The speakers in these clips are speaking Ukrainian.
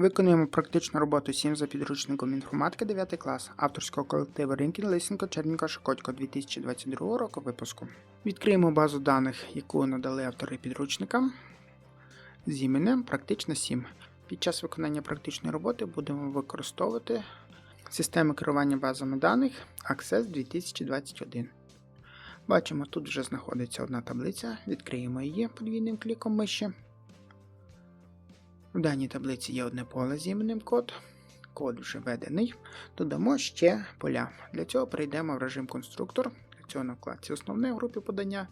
Виконуємо практичну роботу 7 за підручником інформатики 9 клас авторського колективу Ринкін Лисенко Черніка Шокотько 2022 року випуску. Відкриємо базу даних, яку надали автори підручника з іменем Практична 7. Під час виконання практичної роботи будемо використовувати систему керування базами даних Access 2021. Бачимо, тут вже знаходиться одна таблиця. Відкриємо її подвійним кліком миші. В даній таблиці є одне поле з іменем код. Код вже введений. Додамо ще поля. Для цього перейдемо в режим конструктор. Для цього на вкладці основне в групі подання.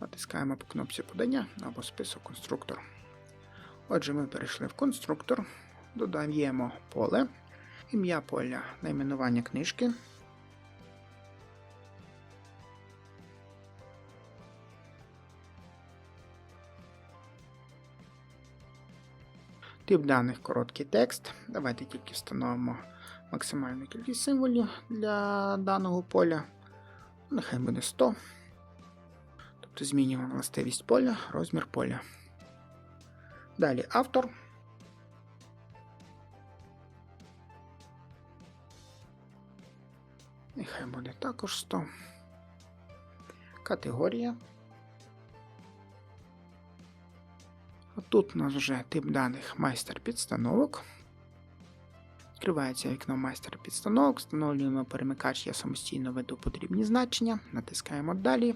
Натискаємо по кнопці подання або список конструктор. Отже, ми перейшли в конструктор, додаємо поле, ім'я поля, найменування книжки. Тип даних короткий текст. Давайте тільки встановимо максимальну кількість символів для даного поля. Нехай буде 100. Тобто змінюємо властивість поля, розмір поля. Далі автор. Нехай буде також 100. Категорія. Тут у нас вже тип даних майстер підстановок. Відкривається вікно майстер підстановок, встановлюємо перемикач, я самостійно веду потрібні значення, натискаємо далі.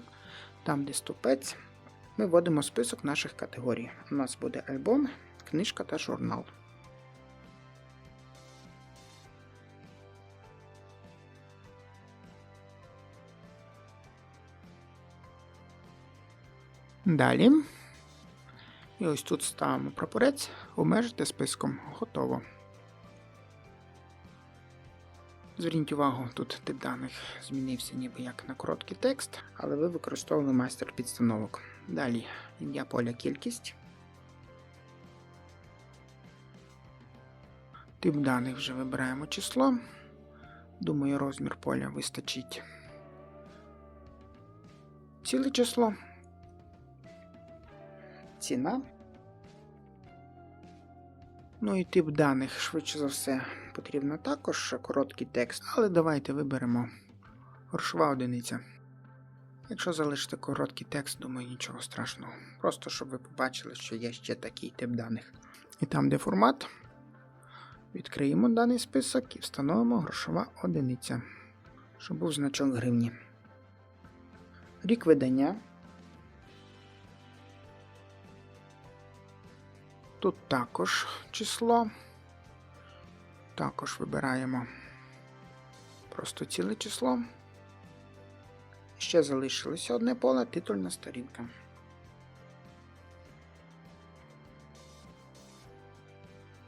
Там, де ступець, ми вводимо список наших категорій. У нас буде альбом, книжка та журнал. Далі. І ось тут ставимо прапорець, обмежити списком. Готово. Зверніть увагу, тут тип даних змінився ніби як на короткий текст, але ви використовували майстер підстановок. Далі ім'я поля кількість. Тип даних вже вибираємо число. Думаю, розмір поля вистачить. Ціле число. Ціна. Ну і тип даних, швидше за все, потрібно також короткий текст, але давайте виберемо грошова одиниця. Якщо залишити короткий текст, думаю, нічого страшного. Просто щоб ви побачили, що є ще такий тип даних. І там, де формат, відкриємо даний список і встановимо грошова одиниця, щоб був значок гривні. Рік видання. Тут також число. Також вибираємо просто ціле число. Ще залишилося одне поле, титульна сторінка.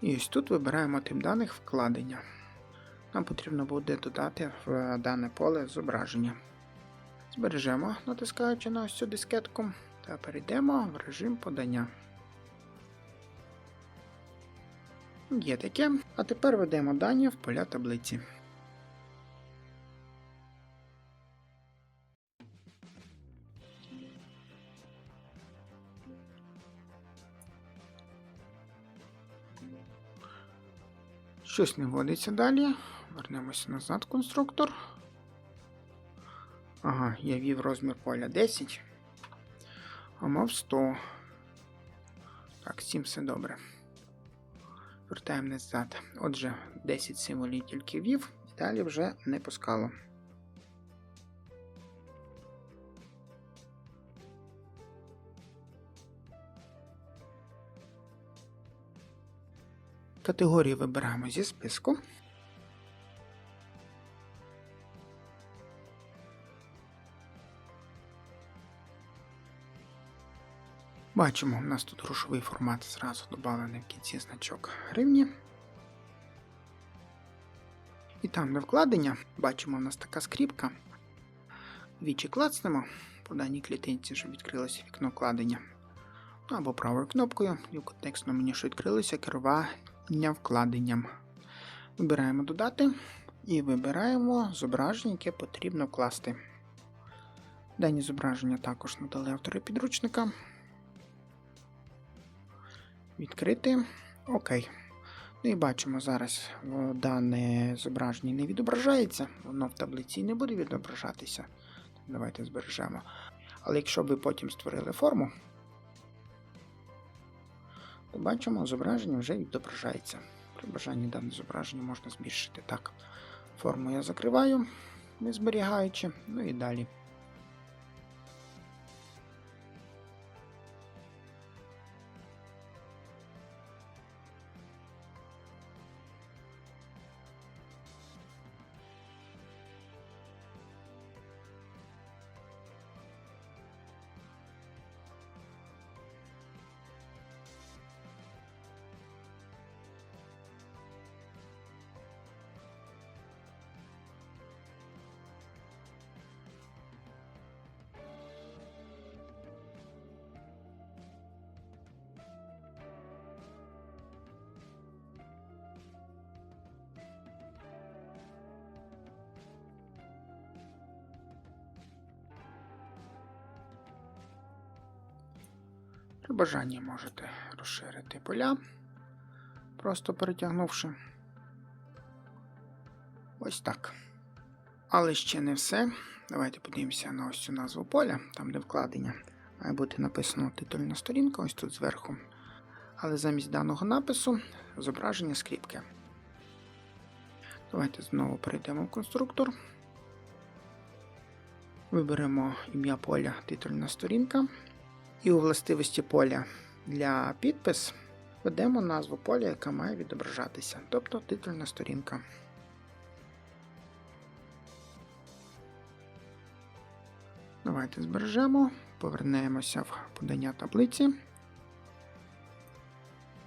І ось тут вибираємо тип даних вкладення. Нам потрібно буде додати в дане поле зображення. Збережемо, натискаючи на ось цю дискетку, та перейдемо в режим подання. Є таке. А тепер ведемо дані в поля таблиці. Щось не вводиться далі. Вернемося назад конструктор. Ага, я ввів розмір поля 10, а мав 100. Так, з цим все добре. Вертаємо назад. Отже, 10 символів тільки вів, і далі вже не пускало. Категорії вибираємо зі списку. Бачимо, у нас тут грошовий формат зразу доданий в кінці значок гривні. І там де вкладення, бачимо, у нас така скріпка. Двічі клацнемо по даній клітинці, щоб відкрилося вікно вкладення. Ну, або правою кнопкою, і в контекстному меню, що відкрилося, керування вкладенням. Вибираємо додати і вибираємо зображення, яке потрібно вкласти. Дані зображення також надали автори підручника. Відкрити. Окей. Ну і бачимо, зараз дане зображення не відображається, воно в таблиці не буде відображатися. Давайте збережемо. Але якщо ви потім створили форму, то бачимо, зображення вже відображається. При бажанні дане зображення можна збільшити. Так, форму я закриваю, не зберігаючи, ну і далі. При бажанні можете розширити поля, просто перетягнувши. Ось так. Але ще не все. Давайте подивимося на ось цю назву поля, там де вкладення. Має бути написано титульна сторінка, ось тут зверху. Але замість даного напису зображення скріпки. Давайте знову перейдемо в конструктор. Виберемо ім'я поля титульна сторінка. І у властивості поля для підпис введемо назву поля, яка має відображатися, тобто титульна сторінка. Давайте збережемо, повернемося в подання таблиці.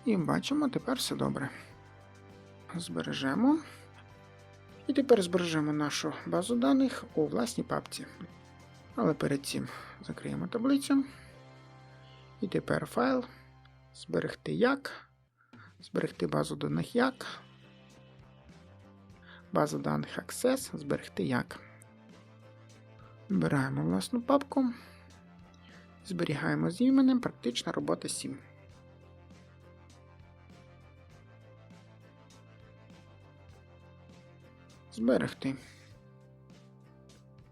І бачимо, тепер все добре. Збережемо. І тепер збережемо нашу базу даних у власній папці. Але перед цим закриємо таблицю. І тепер файл. Зберегти як. Зберегти базу даних як. База даних Access. Зберегти як. Вибираємо власну папку. Зберігаємо з іменем практична робота 7. Зберегти.